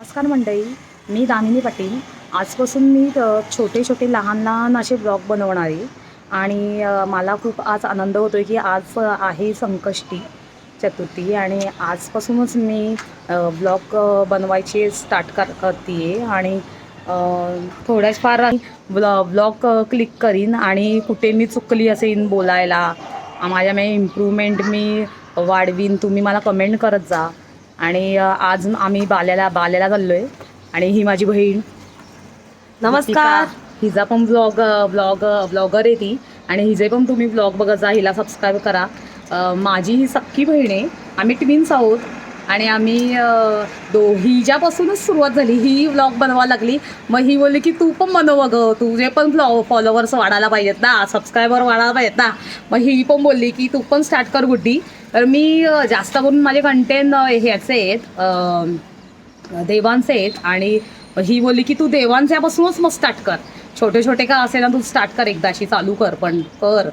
नमस्कार मंडळी मी दामिनी पाटील. आजपासून मी छोटे छोटे लहान लहान असे ब्लॉग बनवणार आहे. आणि मला खूप आज आनंद होतो आहे की आज आहे संकष्टी चतुर्थी आणि आजपासूनच मी ब्लॉग बनवायचे स्टार्ट कर करते आणि अ, थोड्याच फार ब्लॉ ब्लॉग क्लिक करीन आणि कुठे मी चुकली असेन बोलायला माझ्या मी इम्प्रूव्हमेंट मी वाढवीन तुम्ही मला कमेंट करत जा. आणि आज आम्ही बाल्याला बाल्याला चाललो आहे आणि ही माझी बहीण. नमस्कार. हिचा पण ब्लॉग ब्लॉग ब्लॉगर आहे ती. आणि हिचे पण तुम्ही ब्लॉग बघत जा हिला सबस्क्राईब करा. माझी ही सक्की बहीण आहे. आम्ही ट्विन्स आहोत. आणि आम्ही दो हिच्यापासूनच सुरुवात झाली. ही ब्लॉग बनवायला लागली. मग ही बोलली की तू पण बनव अगं. तुझे पण ब्लॉग फॉलोवर्स वाढायला पाहिजेत ना. सबस्क्रायबर वाढायला पाहिजेत ना. मग ही पण बोलली की तू पण स्टार्ट कर गुड्डी. तर मी जास्त करून माझे कंटेंट ह्याचे आहेत देवांचे आहेत आणि ही बोलली की तू देवांच्यापासूनच मग स्टार्ट कर. छोटे छोटे का असे ना तू स्टार्ट कर एकदाशी चालू कर पण कर.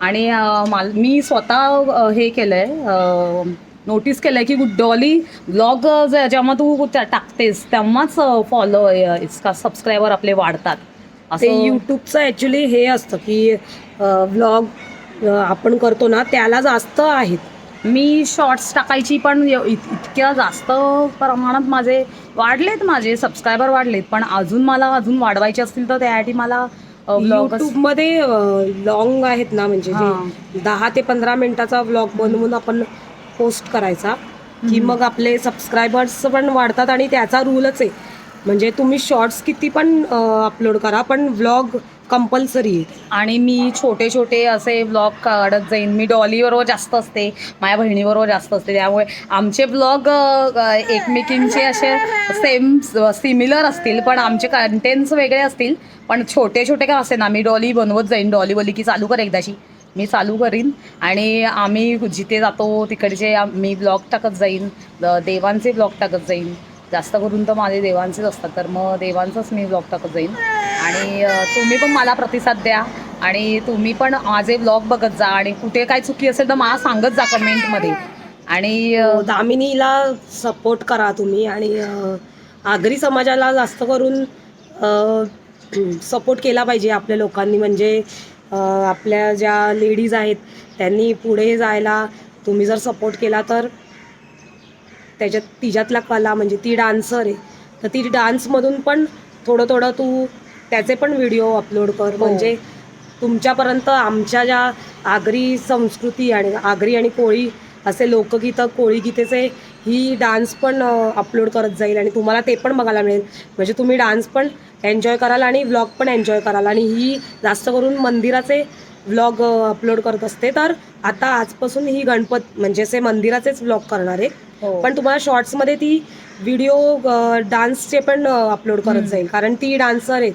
आणि माल मी स्वतः हे केलं आहे नोटीस केलं आहे की डॉली ब्लॉग जेव्हा तू टाकतेस तेव्हाच फॉलो इसका सबस्क्रायबर आपले वाढतात. ते असं युट्यूबचं ॲक्च्युली हे असतं की व्लॉग आपण करतो ना त्याला जास्त आहेत. मी शॉर्ट्स टाकायची पण इतक्या जास्त प्रमाणात माझे वाढलेत माझे सबस्क्रायबर वाढलेत. पण अजून मला अजून वाढवायचे असतील तर त्यासाठी मला युट्यूबमध्ये लॉंग आहेत ना म्हणजे दहा ते पंधरा मिनिटाचा व्लॉग बनवून आपण पोस्ट करायचा. की मग आपले सबस्क्रायबर्स पण वाढतात आणि त्याचा रूलच आहे. म्हणजे तुम्ही शॉर्ट्स किती पण अपलोड करा पण व्लॉग कंपल्सरी. आणि मी छोटे छोटे असे ब्लॉग काढत जाईन. मी डॉलीबरोबर जास्त असते माझ्या बहिणीबरोबर जास्त असते. त्यामुळे आमचे ब्लॉग एकमेकींचे असे सेम सिमिलर असतील पण आमचे कंटेंट्स वेगळे असतील. पण छोटे छोटे का असे ना मी डॉली बनवत जाईन. डॉली बोली की चालू कर एकदाशी. मी चालू करीन. आणि आम्ही जिथे जातो तिकडचे मी ब्लॉग टाकत जाईन. देवांचे ब्लॉग टाकत जाईन. जास्त करून तर माझे देवांचेच असतात तर मग देवांचंच मी ब्लॉग टाकत जाईन. आणि तुम्ही पण मला प्रतिसाद द्या. आणि तुम्ही पण माझे ब्लॉग बघत जा आणि कुठे काय चुकी असेल तर मला सांगत जा कमेंटमध्ये. आणि हो, दामिनीला सपोर्ट करा तुम्ही आणि आगरी समाजाला जास्त करून सपोर्ट केला पाहिजे आपल्या लोकांनी. म्हणजे आपल्या ज्या लेडीज आहेत त्यांनी पुढे जायला तुम्ही जर सपोर्ट केला तर त्याच्यात तिच्यातला कला म्हणजे ती डान्सर आहे. तर ती डान्समधून पण थोडं थोडं तू त्याचे पण व्हिडिओ अपलोड कर. हो. म्हणजे तुमच्यापर्यंत आमच्या ज्या आगरी संस्कृती आणि आगरी आणि कोळी असे लोकगीतं कोळी गीतेचे ही डान्स पण अपलोड करत जाईल आणि तुम्हाला ते पण बघायला मिळेल. म्हणजे तुम्ही डान्स पण एन्जॉय कराल आणि व्लॉग पण एन्जॉय कराल. आणि ही जास्त करून मंदिराचे व्लॉग अपलोड करत असते. तर आता आजपासून ही गणपत म्हणजे असे मंदिराचेच व्लॉग करणार आहे. पण तुम्हाला शॉर्ट्समध्ये ती व्हिडिओ डान्सचे पण अपलोड करत. जाईल. कारण ती डान्सर आहे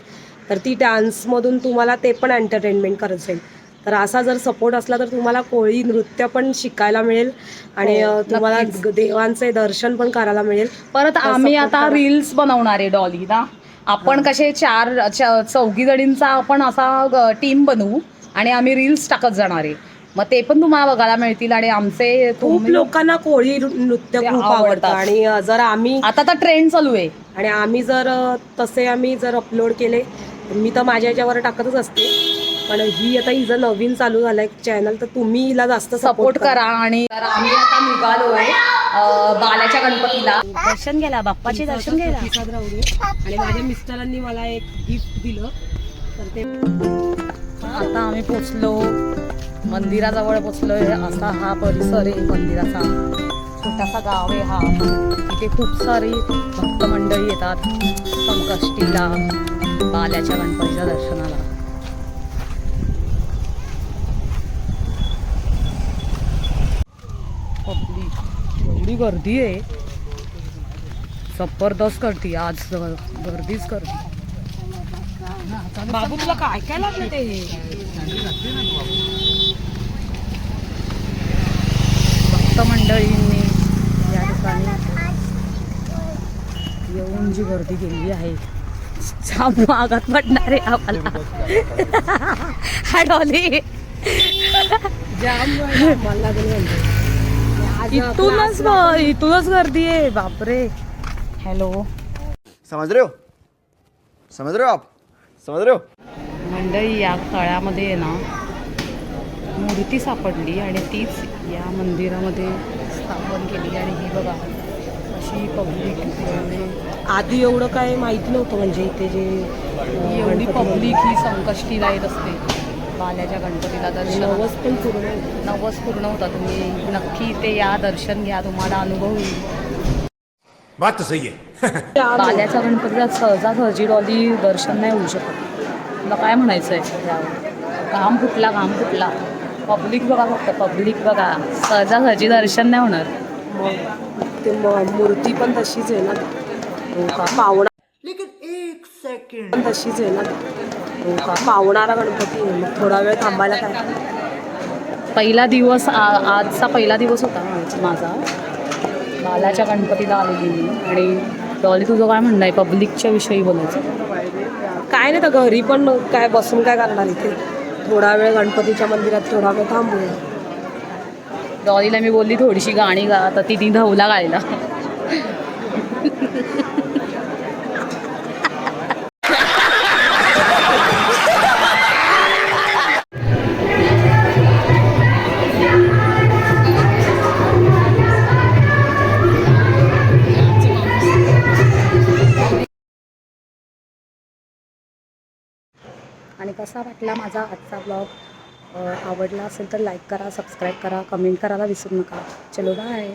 तर ती डान्समधून तुम्हाला ते पण एंटरटेनमेंट करत जाईल. तर असा जर सपोर्ट असला तर तुम्हाला कोळी नृत्य पण शिकायला मिळेल. आणि हो, तुम्हाला देवांचे दर्शन पण करायला मिळेल. परत आम्ही आता. रील्स बनवणार आहे डॉली ना? आपण कसे चार चौघी जणींचा आपण असा टीम बनवू. आणि आम्ही रील्स टाकत जाणार आहे. मग ते पण तुम्हाला बघायला मिळतील आणि आमचे खूप लोकांना कोळी नृत्य ते खूप आवडतात. आवडतं. आणि अ, जर आम्ही आता तर ट्रेंड चालू आहे. आणि आम्ही जर अ, तसे आम्ही जर अपलोड केले मी तर माझ्या याच्यावर टाकतच असते. पण ही आता हिचं नवीन चालू झालंय चॅनल तर तुम्ही हिला जास्त सपोर्ट करा. आणि तर आम्ही आता निघालोय अं, बालाच्या गणपतीला. दर्शन घ्यायला बाप्पाचे दर्शन दे. आणि माझ्या मिस्टरांनी मला एक गिफ्ट दिलं. तर ते आता आम्ही पोचलो. मंदिराजवळ पोचलोय. असा हा परिसर आहे मंदिराचा. छोटासा गाव आहे हा. इथे खूप सारी भक्त मंडळी येतात. संकष्टीला बाल्याच्या गणपतीच्या दर्शनाला. एवढी गर्दी आहे. जबरदस्त गर्दी आज गर्दीच गर्दी. बाबू तुला काय काय लागलं ते? भक्त मंडळींनी या ठिकाणी येऊन जी गर्दी केली आहे जाम मागात पडणार आहे आम्हाला. हा डॉली. जाम मला लागलं म्हणजे. इथूनच इथूनच गर्दी आहे बापरे. हॅलो समझ रहे हो? समझ रहे हो आप? समझ रहे हो? मंडळी या काळामध्ये आहे ना मूर्ती सापडली आणि तीच या मंदिरामध्ये स्थापन केली आणि ही बघा अशी पब्लिक आधी एवढं काय माहिती नव्हतं म्हणजे इथे जे एवढी पब्लिक ही संकष्टीला येत असते. बाल्याच्या गणपतीला दर्शन. नवस पण पूर्ण. नवस पूर्ण होता. तुम्ही नक्की इथे या दर्शन घ्या तुम्हाला अनुभव येईल. बात तो सही है बाल्याच्या गणपतीला सहजासहजी डॉली दर्शन नाही होऊ शकत. तुला काय म्हणायचं आहे घाम फुटला घाम फुटला. पब्लिक बघा फक्त पब्लिक बघा. सहजासहजी दर्शन नाही होणार. ते मूर्ती पण तशीच आहे ना. हो का पावणा पण तशीच आहे ना. हो का पावणारा गणपती आहे मग थोडा वेळ थांबायला काय? पहिला दिवस आजचा पहिला दिवस होता माझा. बालाच्या गणपतीला आलेली मी आणि डॉली तुझं काय म्हणणं आहे? पब्लिकच्या विषयी बोलायचं. काय नाही तर घरी पण काय बसून काय करणार इथे? थोडा वेळ गणपतीच्या मंदिरात थोडा वेळ थांबूया. डॉलीला मी बोलली थोडीशी गाणी गा तर ती ती धवला गायला. आणि कसा वाटला माझा आजचा ब्लॉग आवडला असेल तर लाईक करा सबस्क्राईब करा कमेंट करायला विसरू नका. चलो बाय